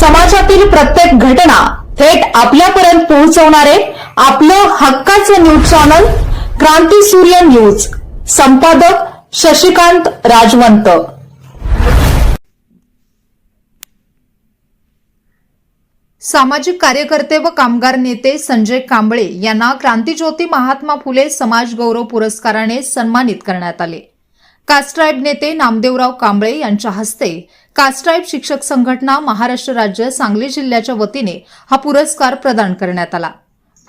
समाजातील प्रत्येक घटना थेट आपल्यापर्यंत पोहोचवणारे आपलं हक्काचं न्यूज चॅनल क्रांती सूर्य न्यूज. संपादक शशिकांत राजवंत. सामाजिक कार्यकर्ते व कामगार नेते संजय कांबळे यांना क्रांतीज्योती महात्मा फुले समाज गौरव पुरस्काराने सन्मानित करण्यात आले. कास्ट्राईब नेते नामदेवराव कांबळे यांच्या हस्ते कास्ट्राईब शिक्षक संघटना महाराष्ट्र राज्य सांगली जिल्ह्याच्या वतीने हा पुरस्कार प्रदान करण्यात आला.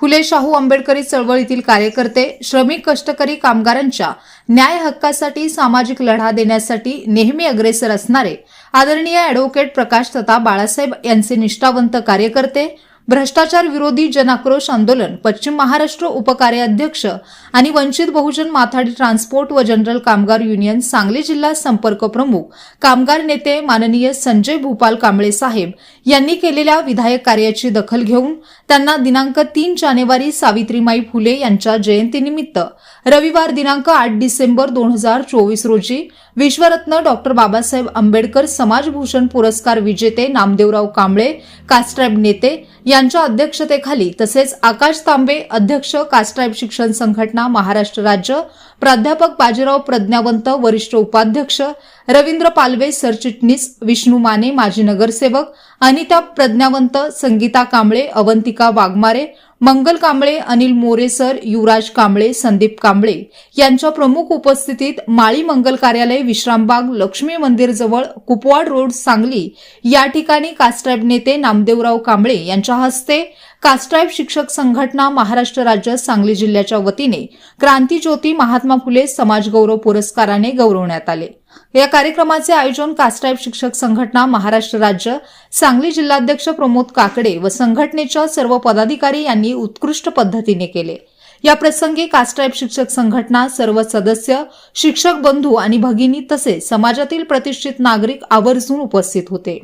फुले शाहू आंबेडकरी चळवळीतील कार्यकर्ते श्रमिक कष्टकरी कामगारांच्या न्याय हक्कासाठी सामाजिक लढा देण्यासाठी नेहमी अग्रेसर असणारे आदरणीय अॅडव्होकेट प्रकाश तथा बाळासाहेब यांचे निष्ठावंत कार्यकर्ते भ्रष्टाचार विरोधी जनाक्रोश आंदोलन पश्चिम महाराष्ट्र उपकार्याध्यक्ष आणि वंचित बहुजन माथाडी ट्रान्सपोर्ट व जनरल कामगार युनियन सांगली जिल्हा संपर्क प्रमुख कामगार नेते माननीय संजय भूपाल कांबळे साहेब यांनी केलेल्या विधायक कार्याची दखल घेऊन त्यांना दिनांक तीन जानेवारी सावित्रीमाई फुले यांच्या जयंतीनिमित्त रविवार दिनांक आठ डिसेंबर दोन हजार चोवीस रोजी विश्वरत्न डॉक्टर बाबासाहेब आंबेडकर समाजभूषण पुरस्कार विजेते नामदेवराव कांबळे कास्ट्राईब नेते यांच्या अध्यक्षतेखाली तसेच आकाश तांबे अध्यक्ष कास्ट्राईब शिक्षण संघटना महाराष्ट्र राज्य प्राध्यापक बाजीराव प्रज्ञावंत वरिष्ठ उपाध्यक्ष रवींद्र पालवे सरचिटणीस विष्णू माने माजी नगरसेवक आणि अनिता प्रज्ञावंत संगीता कांबळे अवंतिका वाघमारे मंगल कांबळे अनिल मोरेसर युवराज कांबळे संदीप कांबळे यांच्या प्रमुख उपस्थितीत माळी मंगल कार्यालय विश्रामबाग लक्ष्मी मंदिर जवळ कुपवाड रोड सांगली या ठिकाणी कास्ट्राईब नेते नामदेवराव कांबळे यांच्या हस्ते कास्ट्राईब शिक्षक संघटना महाराष्ट्र राज्य सांगली जिल्ह्याच्या वतीने क्रांतीज्योती महात्मा फुले समाजगौरव पुरस्काराने गौरवण्यात आले. या कार्यक्रमाचे आयोजन कास्ट्राईब शिक्षक संघटना महाराष्ट्र राज्य सांगली जिल्हाध्यक्ष प्रमोद काकडे व संघटनेच्या सर्व पदाधिकारी यांनी उत्कृष्ट पद्धतीने केले. या प्रसंगी कास्ट्राईब शिक्षक संघटना सर्व सदस्य शिक्षक बंधू आणि भगिनी तसेच समाजातील प्रतिष्ठित नागरिक आवर्जून उपस्थित होते.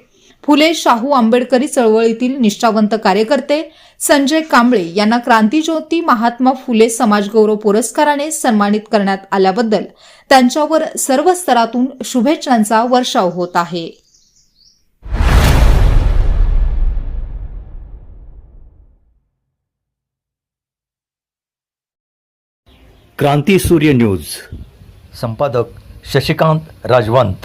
फुले शाहू आंबेडकरी चळवळीतील निष्ठावंत कार्यकर्ते संजय कांबळे यांना क्रांतीज्योती महात्मा फुले समाजगौरव पुरस्काराने सन्मानित करण्यात आल्याबद्दल त्यांच्यावर सर्व स्तरातून शुभेच्छांचा वर्षाव होत आहे. क्रांती सूर्य न्यूज. संपादक शशिकांत राजवंत.